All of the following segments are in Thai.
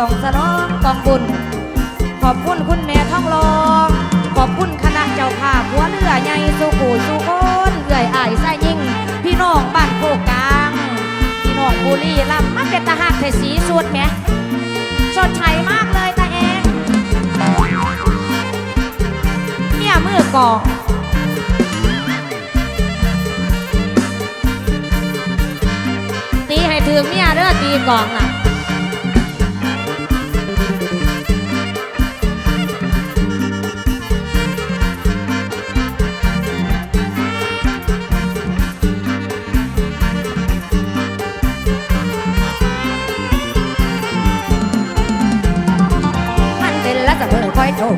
สียงสองสนองกองบุญ ขอบคุณคุณแม่ท่องรอง ขอบคุณคณะเจ้าภาพหัวเรือใหญ่สุกูสุคนเอื่อยอายไส้ยิ่ง พี่น้องบ้านโคกกลาง พี่น้องบุรีลำมันเป็นตาหักเทสีสุดไหมสดใสมากเลยตาเองเนี่ยมือกองตีให้ถึงเนี่ยเด้อตีกองน่ะ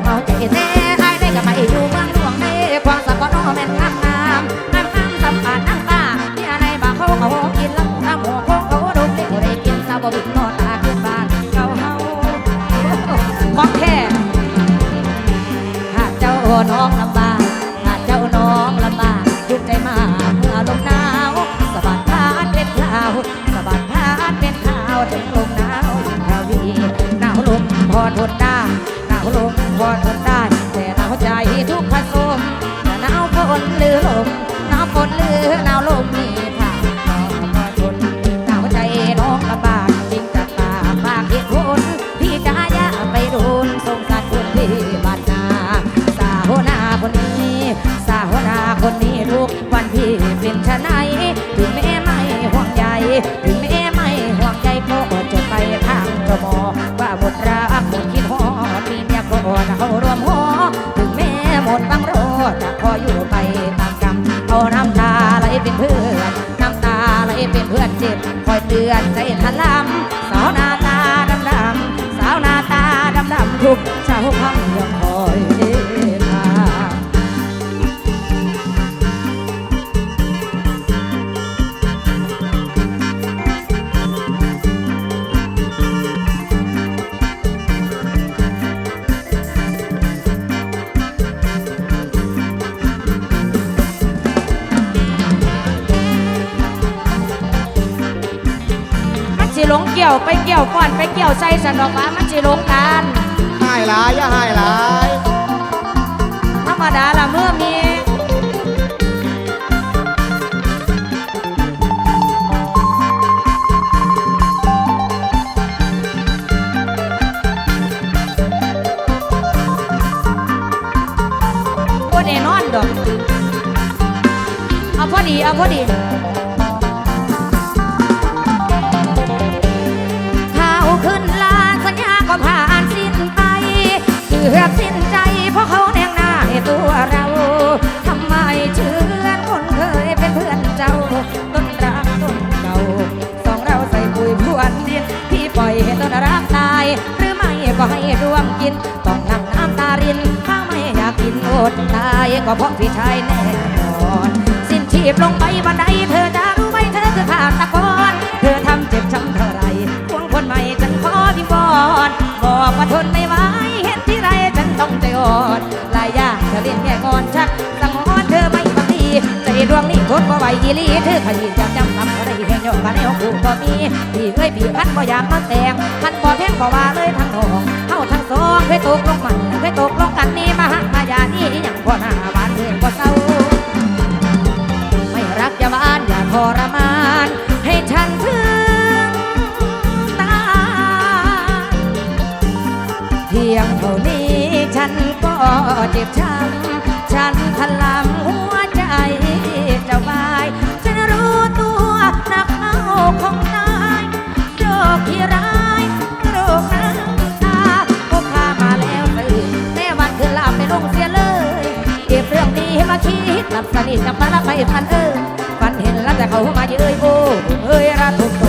เมาใจแท้ไอ้ได้กับมาอยู่เมืองหลวงเด้ความสับปะรดแม่นงามงามงามงามสัมผัสน้ำตาที่อะไรบาเขาเขากินแล้วน้ำหัวเขาเขาดมเด็กได้กินสาวบินนอนตาขึ้นบ้านเขาเฮาของแท้หากเจ้าน้องลำบากหากเจ้าน้องลำบากทุกข์ใจมาเมื่อลมหนาวสะบัดพาดเป็นคราวสะบัดพาดเป็นข่าวถึงลมหนาวคราวนี้หนาวลมพอทนได้หนาวลม พอทนได้แต่หนาวใจทุกผสมหนาวฝนหรือลมหนาวฝนหรือหนาวลมมีผ่านพอทนหนาวใจน้องลำบากจริงจากตาปากเหตุผลพี่จะอย่าไปโดนสงสารคนที่บ้านนาสาวนาคนนี้สาวนาคนนี้ทุกวันพี่เป็นชะไหนถึงแม่ไม่ห่วงใย เขารวมหอถึงแม่หมดบังโรจะขออยู่ไปตามกรรมเอาน้ำตาไหลเป็นเพื่อนน้ำตาไหลเป็นเพื่อนเจ็บคอยเตือนใจทันลำสาวหน้าตาดำดำสาวหน้าตาดำดำทุกชาวพังยอง กี่ยวไปเกี่ยวก่อนไปเกี่ยวใส่สันดอกว่ามันสิหลงกันให้หลายอย่าให้หลายธรรมดาละเมื่อมีบ่แน่นอนดอกเอาพอดีเอาพอดี พรวนดินพี่ปล่อยให้ต้นรักตาย หรือไม่ก็ให้ดวงกิน ต้องนั่งน้ำตาริน ถ้าไม่อยากกินอดตาย ก็เพราะพี่ชายแน่นอน สิ้นชีพลงไปบันไดเธอจะรู้ไหมเธอคือขาดตะกอนเธอทำเจ็บช้ำเท่าไรควงคนใหม่ฉันขอพิงบอนบอกว่าทนไม่ไหวเห็นที่ไรฉันต้องใจอ่อนลายยางเธอเล่นแค่งอนชักสังหอนเธอไม่บางทีใจดวงนี้ทนบ่ไหวอีลีเธอขยี้จำจำทำ ยอดกันในห้องกูก็มีพี่เคยพี่พันบ่อยากมาแต่งพันบ่แพงก็ว่าเลยทั้งน้องเฮาทั้งสองเคยตกลงมันเคยตกลงกันนี่มาหักมายานี่ย่างพ่อหน้าบ้านเพื่อนบ่เศร้าไม่รักอย่าบ้านอย่าทรมาน ให้ฉันถึงตายเพียงเท่านี้ฉันก็เจ็บช้ำ กับมาละไปพันเออฝันเห็นแล้วแต่เขามาเย้ยโอ้เฮ้ยระทุก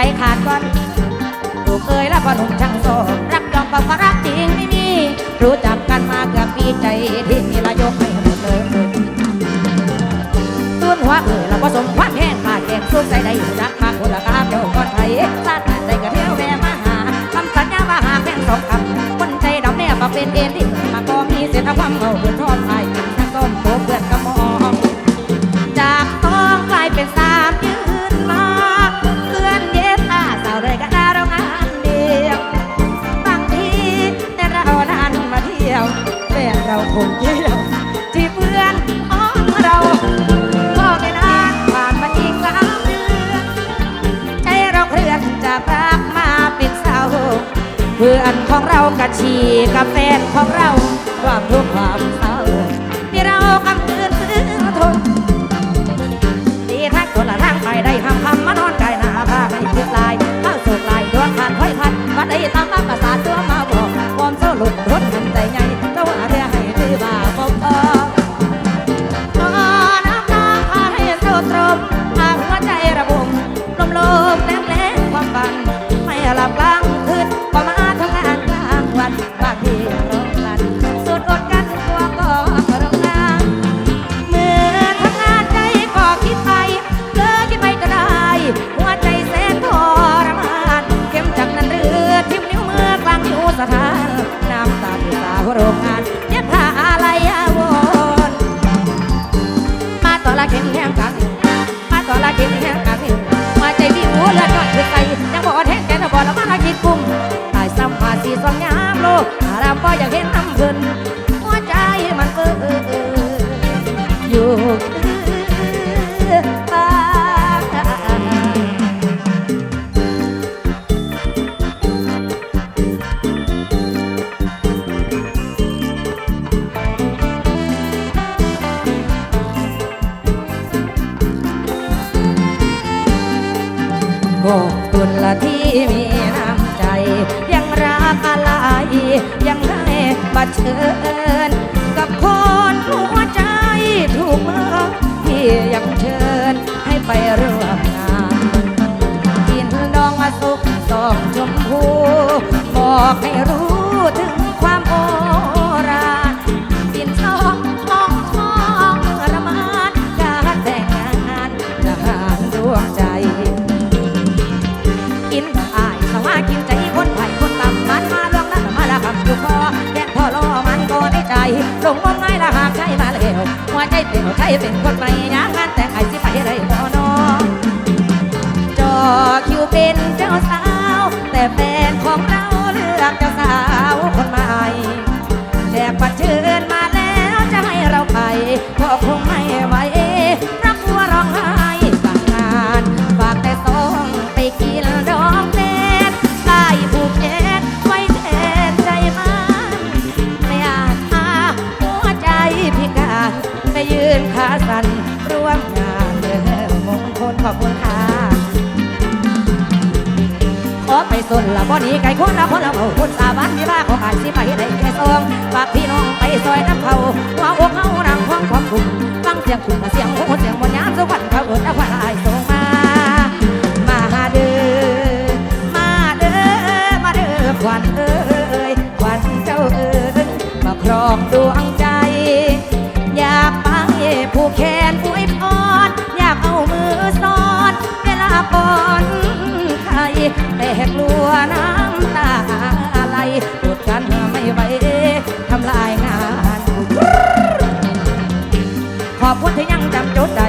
ใจขาดก่อนถูกเอ่ยแล้วพอหนุ่มช่างโซรักยอมกับว่ารักจริงไม่มี รู้จักกันมาเกือบปีใจที่มีละยกให้หมดเลยต้นหัวเอ่ยแล้วผสมควันแห้งมาแกงซุปใส่ได้รักมาคนละกามเจ้าก้อนไทยสาดใจกระเที่ยวแวมาหาคำสัญญาว่าหากแม่งสองคำคนใจดำแน่มาเป็นเอ็นที่มาก็มีเสียทความเอาเพื่อนทอดไทยทั้งต้มโผเพื่อน เราคงเที่ยวที่เพื่อนของเราก็ไม่นานผ่านมาอีกสามเดือน ใจเราเคลื่อนจากรักมาเป็นเศร้าเพื่อนของเรากะชีกับแฟนของเราความทุกข์ความเศร้าที่เราคำคืนฟื้นทนดีทักคนละทางไปได้ทำคำมานอนกายหน้าผ้าให้คิดลายข้าสุกลายดวงขาดค่อยพัดบัดได้ตามมภาษาตัวมา น้ำตาที่สาวโรงงานเย็บผ้าอะไรอาวรมาต่อละเข้มแห้งกันมาต่อละเข้มแห้งกันหัวใจวิวเลือดนอดคือใสยังบ่แห้งแกนบ่ละมาละคิดกุ้มตายซ้ำมาสีสองยามโลกอารามบ่อยากเห็นน้ำเพิ่นหัวใจมันเปื้ออยู่ิญกับคนหัวใจถูกเมื่อที่ยังเชิญให้ไปร่วมงานกินดองมาสุกสองชมพูบอกให้รู้ แล้วหัวใจเปลี่ยวใจเป็นคนใหม่ยางานแต่งไอ้สิไปไรบ่นอจอคิวเป็นเจ้าสา สนละบ่หนีไก่คนละคนละเบาคนสาบานมีบ้าขออายสิไปได้แค่ซองฝากพี่น้องไปซอยน้ำเขาหัวอกเขารังความความคุมฟังเสียงคุณเสียงโอ้เสียงบนยามสวรรค์เขาเอิญเอาควันอายส่งมามาเด้อมาเด้อมาเด้อควันเอ้ยควันเจ้าเอ้ยมาครองดวง แตกลัวน้ำตาไหลหยุดกันไม่ไหวทำลายงานขอบคุณที่ยังจำจดได้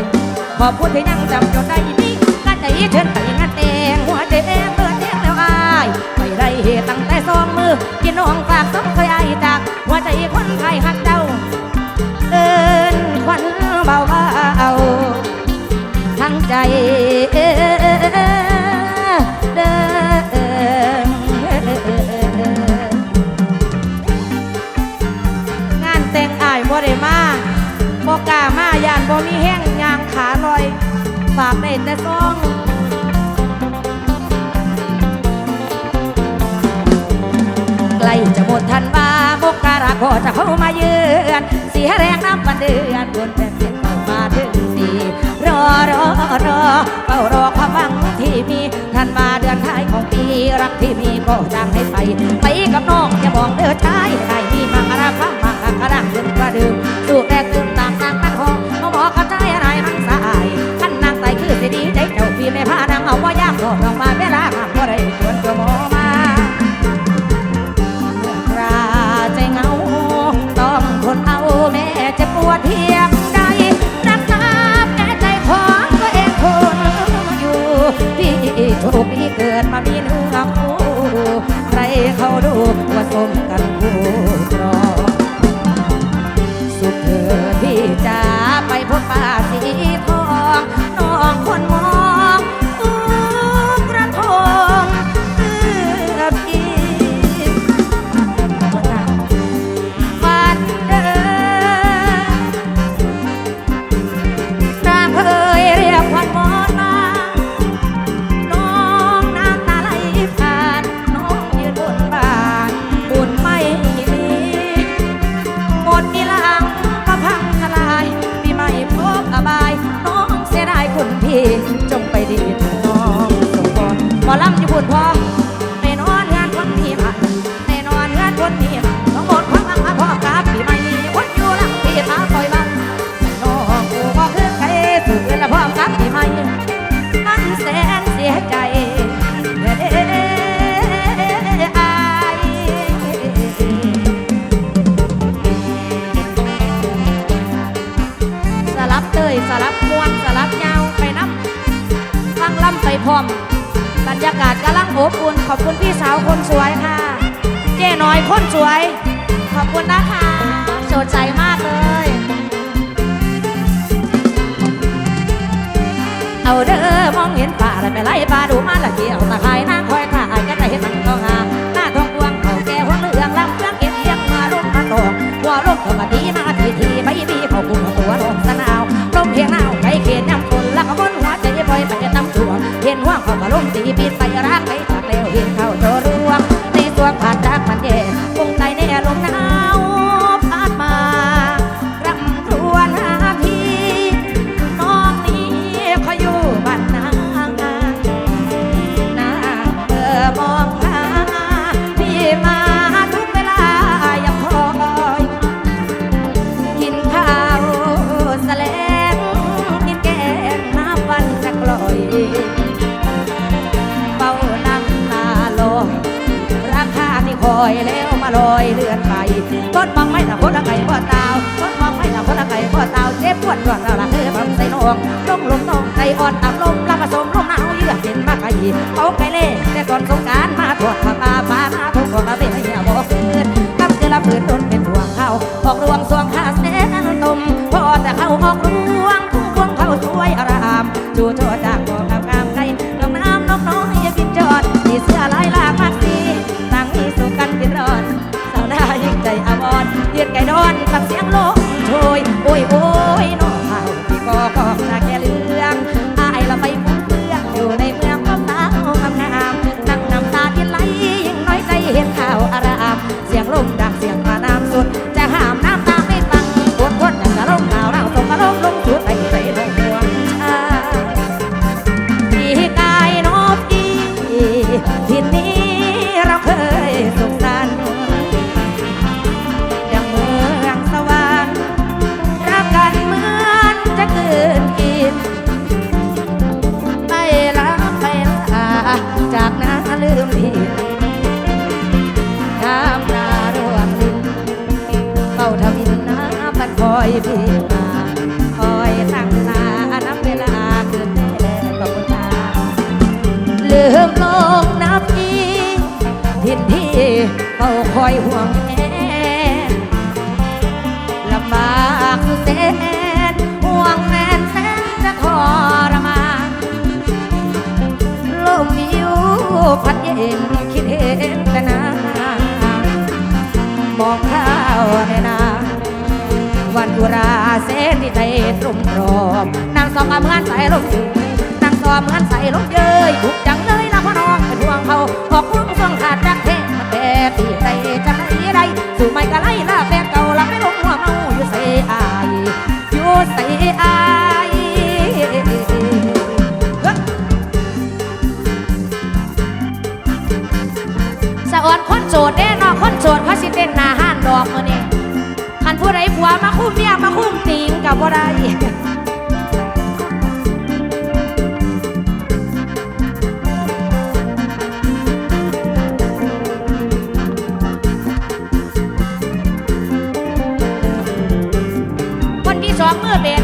ขอบคุณที่ยังจำจดได้นี่งานใจเชิญไปงานแต่งหัวใจแดงเปิดแดงแล้วอายไม่ได้เหตุตั้งแต่สองมือกินน้องฝากต้องเคยอายจากหัวใจคนไทยหักเจ้าเอินควันเบาเบาทั้งใจ บ่มีแห้งยางขาลอย ฝากได้แต่ซ่องใกล้จะหมดทันว่ามกการาคมจะเข้ามาเยือนเสียแรงน้ำปันเดือนบนแผ่นดินเข้ามาถึงสีรอรอรอเฝ้ารอความหวังที่มีทันมาเดือนท้ายของปีรักที่มีก็จางให้ไปไปกับน้องอย่าบอกเดือดชายใครมีมังราพังมังกระดังเดือนกระดึงสุด me pan. อบอุ่นขอบคุณพี่สาวคนสวยค่ะ เจ๊น้อยคนสวย ขอบคุณนะคะโสดใจมากเลย เอาเด้อมองเห็นป่าแล้วไปไล่ป่าดูมาละเกี่ยวตะไคร้นางคอยถ่ายก็จะเห็นมันก็งาหน้าทองพวงเขาแก่หัวเรื่องลำเครื่องเอ็นเอียงมาลงมาตกหัวลงตัวมาดีมาทีทีไบบีเขาคุมตัวลงสนาวลงเพียงหนาวไปเขียนยำฝนแล้วก็บนหัวใจปล่อยไปตำตัวเห็นว่าเขาก็ลมตีปีนไปรักไป วงลงลมน้องใจอ่อนตามลมรับผสมลมหนาวเยือกเย็นมากไกลเอาไปเล่แต่ตอนสงการมาตรวจ สมพรอมนางสองเหมือนใส่ลมสูงนางสองเหมือนใส่ลมเย้ยบุกจังเลยละพ่อน้องเป็นห่วงเขาออกพุ่งส่งขาดรักเทมันแต่ตีใจจังสีไรสู่ไม่กะไล่ละแฟนเก่าลับไม่ลงหัวเมาอยู่เสียอายอยู่เสียอายสะอ่อนคนโจดแน่นอนคนโจดเขาสิ ผู้ใดผัวมาคุ้มเมียมาคุ้มติงกับบ่ได้คนที่สองมือเบ็ด